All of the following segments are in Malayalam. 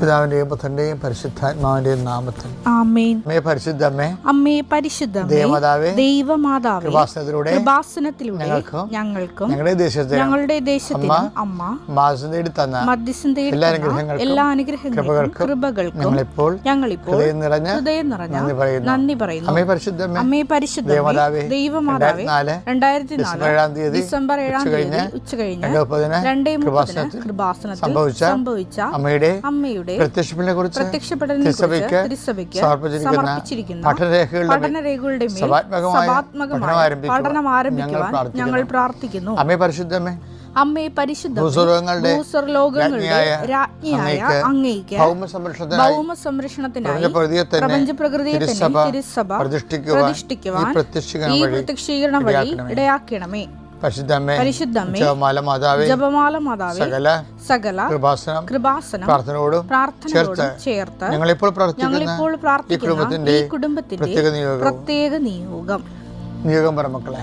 പിതാവിന്റെയും പുത്രന്റെയും പരിശുദ്ധാത്മാവിന്റെയും നാമത്തിൽ. ആമേൻ. അമ്മേ പരിശുദ്ധമ്മേ അമ്മേ പരിശുദ്ധ ദേവമാതാവേ ദൈവമാതാവേ കൃപാസനത്തിലൂടെ കൃപാസനത്തിലൂടെ ഞങ്ങൾക്കും ഞങ്ങൾക്കും ഞങ്ങളുടെ ദേശത്തെ ഞങ്ങളുടെ ദേശത്തിന് അമ്മ മാസം തേടി തന്ന മധ്യസ്ഥം തേടി എല്ലാ അനുഗ്രഹങ്ങൾക്കും എല്ലാ അനുഗ്രഹങ്ങൾക്കും കൃപകൾക്കും ഞങ്ങളിപ്പോൾ ഞങ്ങളിപ്പോൾ ഹൃദയം നിറഞ്ഞ ഹൃദയം നിറഞ്ഞ നന്ദി പറയുന്നു. അമ്മേ പരിശുദ്ധമ്മേ അമ്മേ പരിശുദ്ധ ദേവമാതാവേ ദൈവമാതാവേ രണ്ടായിരത്തി നാല് തീയതി ഡിസംബർ ഏഴാം ഉച്ചകഴിഞ്ഞ് തീയതി ഉച്ച കഴിഞ്ഞ് രണ്ട് മുപ്പതിന് കൃപാസനത്തിൽ സംഭവിച്ച അമ്മയുടെ അമ്മയുടെ കുറിച്ച് പ്രത്യക്ഷപ്പെടലിനെ സമർപ്പിച്ചിരിക്കുന്ന പഠനരേഖകളുടെ പഠനം ആരംഭിക്കുവാൻ ഞങ്ങൾ പ്രാർത്ഥിക്കുന്നു. അമ്മേ പരിശുദ്ധമേ അമ്മേ പരിശുദ്ധ ഭൂസ്വർലോകങ്ങളുടെ രാജ്ഞിയായ അങ്ങേക്ക് അങ്ങയ്ക്ക് ഭൗമ സംരക്ഷണത്തിനായി പ്രപഞ്ച പ്രകൃതിയെ തന്നെ തിരുസഭ പ്രതിഷ്ഠിക്കുവാൻ ഈ പ്രത്യക്ഷീകരണം വഴി ഇടയാക്കണമേ. പരിശുദ്ധമ്മേ പരിശുദ്ധമ്മേ ജപമാല മാതാവേ ജപമാല മാതാവേ സകല സകല കൃപാസനം കൃപാസനം പ്രാർത്ഥനയോടും പ്രാർത്ഥനയോടും ചേർത്ത് ഞങ്ങളിപ്പോൾ പ്രാർത്ഥിക്കുന്ന ഞങ്ങളിപ്പോൾ ഈ പ്രാർത്ഥിക്കുന്ന കുടുംബത്തിന്റെ ഈ കുടുംബത്തിന്റെ പ്രത്യേക നിയോഗവും പ്രത്യേക നിയോഗം. നിയോഗം പറ മക്കളെ.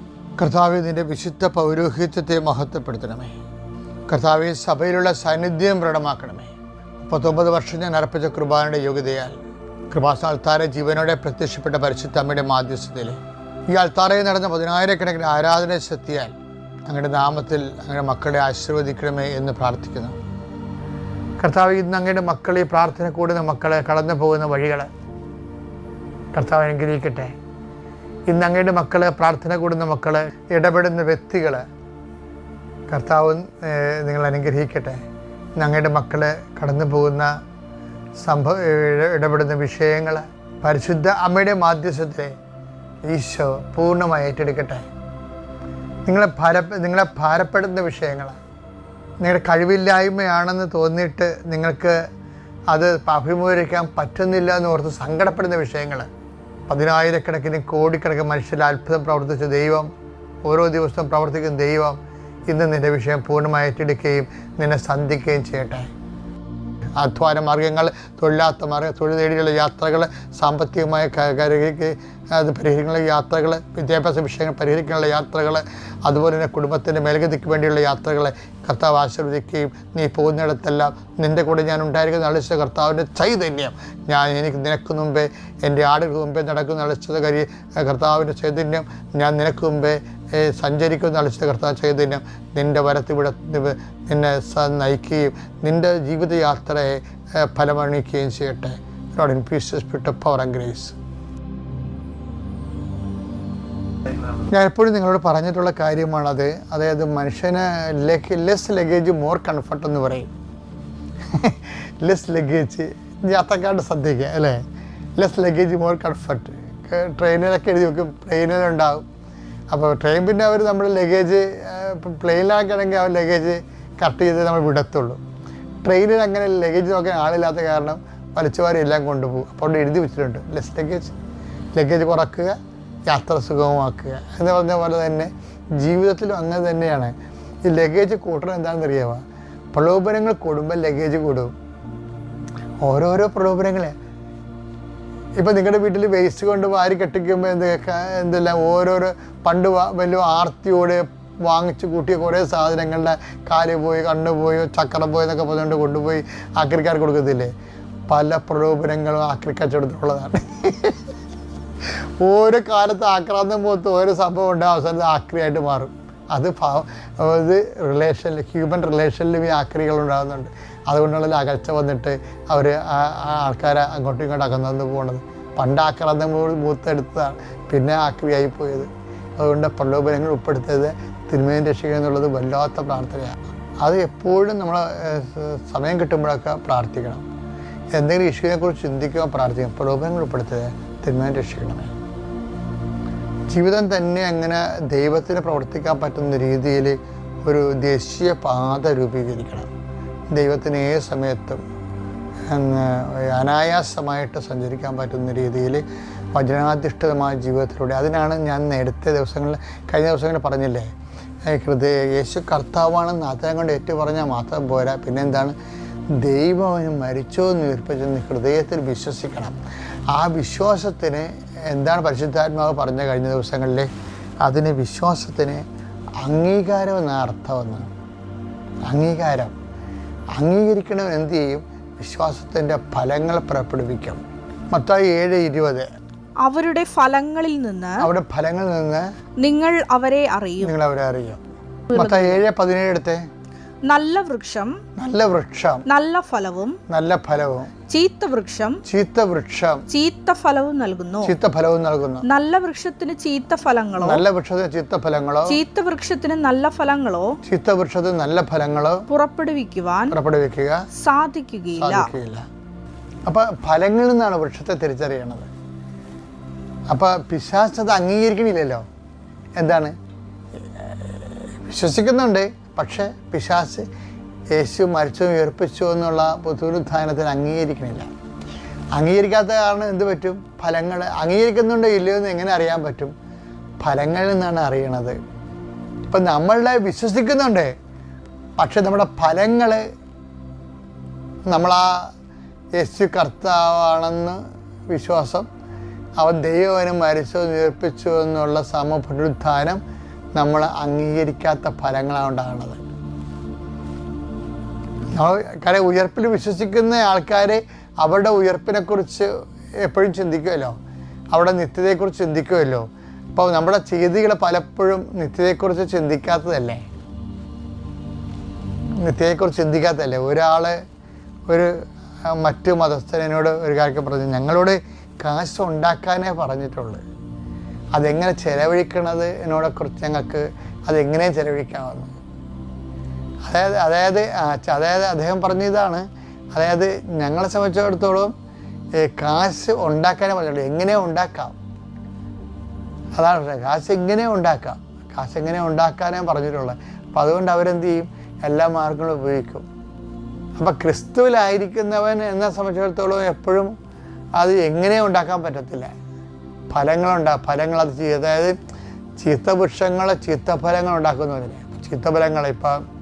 കർത്താവ് നിന്റെ വിശുദ്ധ പൗരോഹിത്യത്തെ മഹത്വപ്പെടുത്തണമേ. കർത്താവ് സഭയിലുള്ള സാന്നിധ്യം പ്രകടമാക്കണമേ. മുപ്പത്തൊമ്പത് വർഷം ഞാൻ അർപ്പിച്ച കൃപാനയുടെ യോഗ്യതയാൽ കൃപാസന അൾത്താര ജീവനോടെ പ്രത്യക്ഷപ്പെട്ട പരിശുദ്ധ അമ്മയുടെ മാധ്യസ്ഥതയിൽ ഈ അൾത്താറയിൽ നടന്ന പതിനായിരക്കണക്കിന് ആരാധന ശക്തിയാൽ അങ്ങയുടെ നാമത്തിൽ അങ്ങയുടെ മക്കളെ ആശീർവദിക്കണമേ എന്ന് പ്രാർത്ഥിക്കുന്നു. കർത്താവ് ഇന്ന് അങ്ങയുടെ മക്കളെ പ്രാർത്ഥന കൂടുന്ന മക്കളെ കടന്നു പോകുന്ന വഴികൾ കർത്താവ് അനുഗ്രഹിക്കട്ടെ. ഇന്ന് അങ്ങയുടെ മക്കൾ പ്രാർത്ഥന കൂടുന്ന മക്കൾ ഇടപെടുന്ന വ്യക്തികൾ കർത്താവ് നിങ്ങൾ അനുഗ്രഹിക്കട്ടെ. ഇന്ന് അങ്ങയുടെ മക്കൾ കടന്നു പോകുന്ന സംഭവ ഇട- ഇടപെടുന്ന വിഷയങ്ങൾ പരിശുദ്ധ അമ്മയുടെ മാധ്യസ്ഥത്തെ ഈശോ പൂർണമായി ഏറ്റെടുക്കട്ടെ. നിങ്ങളെ ഭാര നിങ്ങളെ ഭാരപ്പെടുന്ന വിഷയങ്ങൾ നിങ്ങളുടെ കഴിവില്ലായ്മയാണെന്ന് തോന്നിയിട്ട് നിങ്ങൾക്ക് അത് അഭിമുഖീകരിക്കാൻ പറ്റുന്നില്ല എന്ന് ഓർത്ത് സങ്കടപ്പെടുന്ന വിഷയങ്ങൾ പതിനായിരക്കണക്കിന് കോടിക്കണക്കിന് മനുഷ്യരിൽ അത്ഭുതം പ്രവർത്തിച്ച ദൈവം ഓരോ ദിവസവും പ്രവർത്തിക്കുന്ന ദൈവം ഇന്ന് നിന്റെ വിഷയം പൂർണമായി ഏറ്റെടുക്കുകയും നിന്നെ സന്ധിക്കുകയും ചെയ്യട്ടെ. അധ്വാന മാർഗങ്ങൾ തൊഴിലാത്ത മാർഗ തൊഴിൽ നേടിയുള്ള യാത്രകൾ സാമ്പത്തികമായ അത് പരിഹരിക്കാനുള്ള യാത്രകൾ വിദ്യാഭ്യാസ വിഷയങ്ങൾ പരിഹരിക്കാനുള്ള യാത്രകൾ അതുപോലെ തന്നെ കുടുംബത്തിന്റെ മേൽഗതിക്ക് വേണ്ടിയുള്ള യാത്രകൾ കർത്താവ് ആശീർവദിക്കുകയും നീ പോകുന്നിടത്തെല്ലാം നിന്റെ കൂടെ ഞാൻ ഉണ്ടായിരിക്കുന്ന അളിച്ച കർത്താവിന്റെ ചൈതന്യം. ഞാൻ എനിക്ക് നിനക്ക് മുമ്പേ എന്റെ ആടുകൾക്ക് മുമ്പേ നടക്കുന്ന അളിച്ചത് കരി കർത്താവിന്റെ ചൈതന്യം. ഞാൻ നിനക്ക് മുമ്പേ സഞ്ചരിക്കുന്ന അളിച്ച കർത്താവ് ചൈതന്യം. നിന്റെ വരത്തിവിടെ നിന്നെ നയിക്കുകയും നിന്റെ ജീവിതയാത്രയെ ഫലമണിക്കുകയും ചെയ്യട്ടെ. In pit power and grace. ഞാൻ എപ്പോഴും നിങ്ങളോട് പറഞ്ഞിട്ടുള്ള കാര്യമാണത്. അതായത് മനുഷ്യന് ലെസ് ലഗേജ് മോർ കംഫർട്ട് എന്ന് പറയും. ലെസ് ലഗേജ് യാത്രക്കാരുടെ ശ്രദ്ധിക്കുക അല്ലേ? ലെസ് ലഗേജ് മോർ കംഫർട്ട് ട്രെയിനിലൊക്കെ എഴുതി വെക്കും ട്രെയിനിലുണ്ടാവും അപ്പോൾ ട്രെയിൻ പിന്നെ അവർ നമ്മുടെ ലഗേജ് ആണെങ്കിൽ അവർ ലഗേജ് കട്ട് ചെയ്ത് നമ്മൾ വിടത്തുള്ളൂ. ട്രെയിനിൽ അങ്ങനെ ലഗേജ് നോക്കാൻ ആളില്ലാത്ത കാരണം വലിച്ചുവാരി എല്ലാം കൊണ്ടുപോകും. അപ്പോൾ എഴുതി വെച്ചിട്ടുണ്ട് ലെസ് ലഗേജ് ലഗേജ് കുറക്കുക യാത്ര സുഗമമാക്കുക. എന്ന് പറഞ്ഞ പോലെ തന്നെ ജീവിതത്തിലും അങ്ങനെ തന്നെയാണ്. ഈ ലഗേജ് കൂട്ടണം എന്താണെന്ന് അറിയാമോ പ്രലോഭനങ്ങൾ കൂടുമ്പോൾ ലഗേജ് കൂടും. ഓരോരോ പ്രലോഭനങ്ങളെ. ഇപ്പം നിങ്ങളുടെ വീട്ടിൽ വേസ്റ്റ് കൊണ്ട് വാരി കെട്ടിക്കുമ്പോൾ എന്ത് എന്തെല്ലാം ഓരോരോ പണ്ട് വലിയ ആർത്തിയോടെ വാങ്ങിച്ചു കൂട്ടിയ കുറേ സാധനങ്ങളുടെ കാൽ പോയി കണ്ണ് പോയി ചക്രം പോയി എന്നൊക്കെ പറഞ്ഞുകൊണ്ട് കൊണ്ടുപോയി ആക്രിക്കാർ കൊടുക്കത്തില്ലേ? പല പ്രലോഭനങ്ങളും ആക്രിക്കച്ചവടത്തിലുള്ളതാണ് ഓരോ കാലത്ത് ആക്രാന്തം പോകത്ത് ഓരോ സംഭവം ഉണ്ടാകും അവസാനത്ത് ആക്രിയായിട്ട് മാറും. അത് ഇത് റിലേഷനിൽ ഹ്യൂമൻ റിലേഷനിലും ഈ ആക്രികൾ ഉണ്ടാകുന്നുണ്ട്. അതുകൊണ്ടുള്ള അകൽച്ച വന്നിട്ട് അവർ ആൾക്കാരെ അങ്ങോട്ടും ഇങ്ങോട്ടും അകന്നു പോകുന്നത് പണ്ട് ആക്രാന്തം മൂത്തെടുത്തതാണ് പിന്നെ ആക്രിയായി പോയത്. അതുകൊണ്ട് പ്രലോഭനങ്ങൾ ഉൾപ്പെടുത്തിയത് തിന്മയും രക്ഷിക്കുക എന്നുള്ളത് വല്ലാത്ത പ്രാർത്ഥനയാണ്. അത് എപ്പോഴും നമ്മൾ സമയം കിട്ടുമ്പോഴൊക്കെ പ്രാർത്ഥിക്കണം. എന്തെങ്കിലും ഇഷ്യൂവിനെക്കുറിച്ച് ചിന്തിക്കുക പ്രാർത്ഥിക്കണം. പ്രലോഭനങ്ങൾ ഉൾപ്പെടുത്തത് തിന്മയും രക്ഷിക്കണമേ. ജീവിതം തന്നെ അങ്ങനെ ദൈവത്തിന് പ്രവർത്തിക്കാൻ പറ്റുന്ന രീതിയിൽ ഒരു ദേശീയ പാത രൂപീകരിക്കണം. ദൈവത്തിന് ഏത് സമയത്തും അനായാസമായിട്ട് സഞ്ചരിക്കാൻ പറ്റുന്ന രീതിയിൽ വചനാധിഷ്ഠിതമായ ജീവിതത്തിലൂടെ. അതിനാണ് ഞാൻ നേരത്തെ ദിവസങ്ങളിൽ കഴിഞ്ഞ ദിവസങ്ങളിൽ പറഞ്ഞില്ലേ ഹൃദയ യേശു കർത്താവാണെന്ന് അദ്ദേഹം കൊണ്ട് ഏറ്റു പറഞ്ഞാൽ മാത്രം പോരാ. പിന്നെന്താണ്? ദൈവം അവന് മരിച്ചോ എന്ന് ഉയർപ്പിച്ചെന്ന് ഹൃദയത്തിൽ വിശ്വസിക്കണം. ആ വിശ്വാസത്തിന് എന്താണ് പരിശുദ്ധാത്മാവ് പറഞ്ഞ കഴിഞ്ഞ ദിവസങ്ങളിൽ അതിന് വിശ്വാസത്തിന് അംഗീകാരം എന്ന അർത്ഥമെന്ന് അംഗീകാരം. അംഗീകരിക്കണം എന്ത് ചെയ്യും? വിശ്വാസത്തിന്റെ ഫലങ്ങൾ പുറപ്പെടുവിക്കും. മൊത്തം ഏഴ് ഇരുപത്. അവരുടെ ഫലങ്ങളിൽ നിന്ന് അവരുടെ ഫലങ്ങളിൽ നിന്ന് നിങ്ങൾ അവരെ അറിയും. നിങ്ങൾ അവരെ അറിയും. മൊത്തം ഏഴ് പതിനേഴ് എടുത്തേ. നല്ല വൃക്ഷം നല്ല വൃക്ഷം നല്ല ഫലവും നല്ല ഫലവും ചീത്ത വൃക്ഷം ചീത്ത വൃക്ഷം ചീത്ത ഫലവും നൽകുന്നു. ചീത്ത ഫലവും നൽകുന്നു. നല്ല വൃക്ഷത്തിന് ചീത്ത ഫലങ്ങളോ നല്ല വൃക്ഷത്തിന് ചീത്ത ഫലങ്ങളോ ചീത്ത വൃക്ഷത്തിന് നല്ല ഫലങ്ങളോ ചീത്ത വൃക്ഷത്തിന് നല്ല ഫലങ്ങളോ പുറപ്പെടുവിക്കുവാൻ പുറപ്പെടുവിക്കുക സാധിക്കുകയില്ല. അപ്പൊ ഫലങ്ങളിൽ നിന്നാണ് വൃക്ഷത്തെ തിരിച്ചറിയണത്. അപ്പൊ അത് അംഗീകരിക്കണില്ലല്ലോ. എന്താണ്? വിശ്വസിക്കുന്നുണ്ട്. പക്ഷേ പിശാസ് യേശു മരിച്ചു ഉയർപ്പിച്ചു എന്നുള്ള പുതുരുദ്ധാനത്തിന് അംഗീകരിക്കണില്ല. അംഗീകരിക്കാത്ത കാരണം എന്ത് പറ്റും? ഫലങ്ങൾ അംഗീകരിക്കുന്നുണ്ടോ ഇല്ലയോ എന്ന് എങ്ങനെ അറിയാൻ പറ്റും? ഫലങ്ങളിൽ നിന്നാണ് അറിയണത്. ഇപ്പം നമ്മളുടെ വിശ്വസിക്കുന്നുണ്ട്. പക്ഷെ നമ്മുടെ ഫലങ്ങൾ നമ്മളാ യേശു കർത്താവാണെന്ന് വിശ്വാസം അവൻ ദൈവവനും മരിച്ചു നിർപ്പിച്ചു എന്നുള്ള സമപുനരുത്ഥാനം നമ്മൾ അംഗീകരിക്കാത്ത ഫലങ്ങളാണ് ഉണ്ടാകുന്നത്. കാര്യം ഉയർപ്പിൽ വിശ്വസിക്കുന്ന ആൾക്കാർ അവരുടെ ഉയർപ്പിനെക്കുറിച്ച് എപ്പോഴും ചിന്തിക്കുമല്ലോ അവരുടെ നിത്യതയെക്കുറിച്ച് ചിന്തിക്കുമല്ലോ അപ്പോൾ നമ്മുടെ ചെയ്തികൾ പലപ്പോഴും നിത്യതയെക്കുറിച്ച് ചിന്തിക്കാത്തതല്ലേ? നിത്യതയെക്കുറിച്ച് ചിന്തിക്കാത്തതല്ലേ? ഒരാൾ ഒരു മറ്റു മതസ്ഥനോട് ഒരു കാര്യം പറഞ്ഞു ഞങ്ങളോട് കാശ് ഉണ്ടാക്കാനേ പറഞ്ഞിട്ടുള്ളൂ. അതെങ്ങനെ ചെലവഴിക്കണത് എന്നോടെക്കുറിച്ച് ഞങ്ങൾക്ക് അതെങ്ങനെ ചെലവഴിക്കാമെന്ന്. അതായത് അതായത് അതായത് അദ്ദേഹം പറഞ്ഞ ഇതാണ് അതായത് ഞങ്ങളെ സംബന്ധിച്ചിടത്തോളം കാശ് ഉണ്ടാക്കാനേ പറഞ്ഞുള്ളൂ എങ്ങനെ ഉണ്ടാക്കാം? അതാണ്. കാശ് എങ്ങനെ ഉണ്ടാക്കാം? കാശ് എങ്ങനെ ഉണ്ടാക്കാനേ പറഞ്ഞിട്ടുള്ളത്. അപ്പം അതുകൊണ്ട് അവരെന്ത് ചെയ്യും? എല്ലാ മാർഗങ്ങളും ഉപയോഗിക്കും. അപ്പം ക്രിസ്തുവിലായിരിക്കുന്നവൻ എന്നെ സംബന്ധിച്ചിടത്തോളം എപ്പോഴും അത് എങ്ങനെ ഉണ്ടാക്കാൻ പറ്റത്തില്ല. ഫലങ്ങളുണ്ടാ. ഫലങ്ങൾ അത് അതായത് ചിത്തവൃക്ഷങ്ങൾ ചിത്തഫലങ്ങൾ ഉണ്ടാക്കുന്നവരെ ഫലങ്ങൾ ഉണ്ടാക്കുന്നതിന് ചീത്ത ഇപ്പം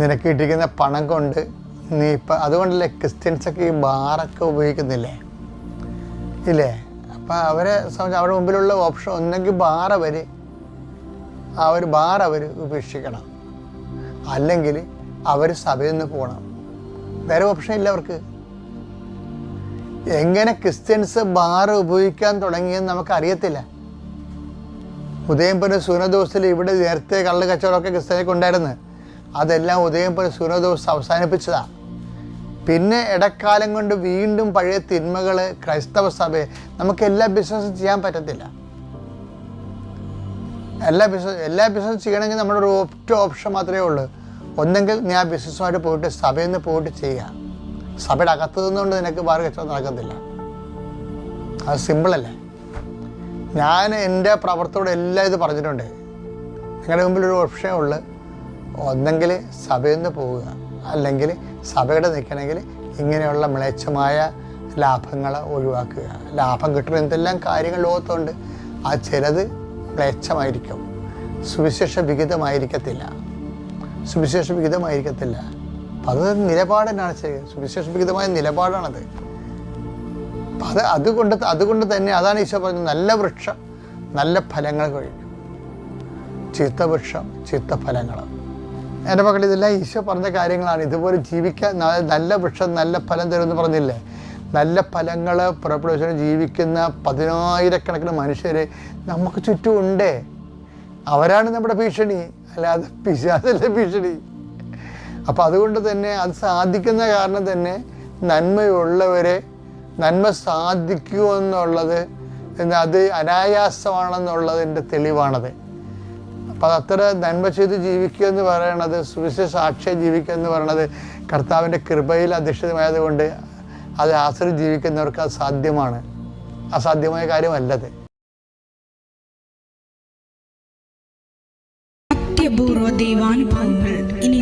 നിനക്ക് ഇട്ടിരിക്കുന്ന പണം കൊണ്ട് നീ ഇപ്പം അതുകൊണ്ടല്ലേ ക്രിസ്ത്യൻസൊക്കെ ഈ ബാറൊക്കെ ഉപയോഗിക്കുന്നില്ലേ? ഇല്ലേ? അപ്പം അവരെ സംബന്ധിച്ച് അവരുടെ മുമ്പിലുള്ള ഓപ്ഷൻ ഒന്നെങ്കിൽ ബാർ അവർ ആ ഒരു ബാർ അവർ ഉപേക്ഷിക്കണം. അല്ലെങ്കിൽ അവർ സഭയിൽ നിന്ന് പോകണം. വേറെ ഓപ്ഷൻ ഇല്ല അവർക്ക്. എങ്ങനെ ക്രിസ്ത്യൻസ് ബാർ ഉപയോഗിക്കാൻ തുടങ്ങിയെന്ന് നമുക്ക് അറിയത്തില്ല ഉദയംപുരം സൂര്യദോസിൽ ഇവിടെ നേരത്തെ കള്ള് കച്ചവടമൊക്കെ ക്രിസ്ത്യനൊക്കെ ഉണ്ടായിരുന്നു. അതെല്ലാം ഉദയംപുരം സൂര്യദോസ് അവസാനിപ്പിച്ചതാണ് പിന്നെ ഇടക്കാലം കൊണ്ട് വീണ്ടും പഴയ തിന്മകൾ ക്രൈസ്തവ സഭയെ നമുക്ക് എല്ലാ ബിസിനസ്സും ചെയ്യാൻ പറ്റത്തില്ല. എല്ലാ ബിസിനസ് എല്ലാ ബിസിനസ് ചെയ്യണമെങ്കിൽ നമ്മുടെ ഒരു ഒറ്റ ഓപ്ഷൻ മാത്രമേ ഉള്ളൂ. ഒന്നെങ്കിൽ ഞാൻ ബിസിനസ്സുമായിട്ട് പോയിട്ട് സഭയിൽ നിന്ന് പോയിട്ട് ചെയ്യുക. സഭയുടെ അകത്ത് നിന്നുകൊണ്ട് നിനക്ക് ബാർ കച്ചവടം നടക്കത്തില്ല. അത് സിമ്പിളല്ലേ ഞാൻ എന്റെ പ്രവർത്തനോട് എല്ലാം ഇത് പറഞ്ഞിട്ടുണ്ട്. നിങ്ങളുടെ മുമ്പിൽ ഒരു ഓപ്ഷനേ ഉള്ളൂ. ഒന്നെങ്കിൽ സഭയിൽ നിന്ന് പോവുക. അല്ലെങ്കിൽ സഭയുടെ നിൽക്കണമെങ്കിൽ ഇങ്ങനെയുള്ള മ്ലേച്ഛമായ ലാഭങ്ങൾ ഒഴിവാക്കുക. ലാഭം കിട്ടുന്ന എന്തെല്ലാം കാര്യങ്ങൾ ലോകത്തുണ്ട്. ആ ചിലത് മ്ലേച്ഛമായിരിക്കും. സുവിശേഷ വിഹിതമായിരിക്കത്തില്ല. സുവിശേഷ വിഹിതമായിരിക്കത്തില്ല. അത് നിലപാട് തന്നെയാണ് നിലപാടാണത്. അത് അതുകൊണ്ട് അതുകൊണ്ട് തന്നെ അതാണ് ഈശോ പറഞ്ഞത് നല്ല വൃക്ഷം നല്ല ഫലങ്ങൾ കഴിക്കും. ചീത്ത വൃക്ഷം ചീത്ത ഫലങ്ങൾ. എന്റെ മക്കൾ ഇതെല്ലാം ഈശോ പറഞ്ഞ കാര്യങ്ങളാണ്. ഇതുപോലെ ജീവിക്കാൻ നല്ല വൃക്ഷം നല്ല ഫലം തരുമെന്ന് പറഞ്ഞില്ലേ? നല്ല ഫലങ്ങൾ പുറപ്പെടുവിച്ചു ജീവിക്കുന്ന പതിനായിരക്കണക്കിന് മനുഷ്യർ നമുക്ക് ചുറ്റുമുണ്ട് അവരാണ് നമ്മുടെ ഭീഷണി. അല്ലാതെ പിശാചല്ല ഭീഷണി. അപ്പോൾ അതുകൊണ്ട് തന്നെ അത് സാധിക്കുന്ന കാരണം തന്നെ നന്മയുള്ളവരെ നന്മ സാധിക്കൂ എന്നുള്ളത് അത് അനായാസമാണെന്നുള്ളതിന്റെ തെളിവാണത്. അപ്പം അത് അത്ര നന്മ ചെയ്ത് ജീവിക്കുക എന്ന് പറയണത് സുവിശേഷ സാക്ഷ്യം ജീവിക്കുക എന്ന് പറയണത് കർത്താവിന്റെ കൃപയിൽ അധിഷ്ഠിതമായതുകൊണ്ട് അത് ആശ്രയിച്ച് ജീവിക്കുന്നവർക്ക് അത് സാധ്യമാണ്. അസാധ്യമായ കാര്യമല്ലത്. ദൈവാനുഭവങ്ങൾ. ഇനി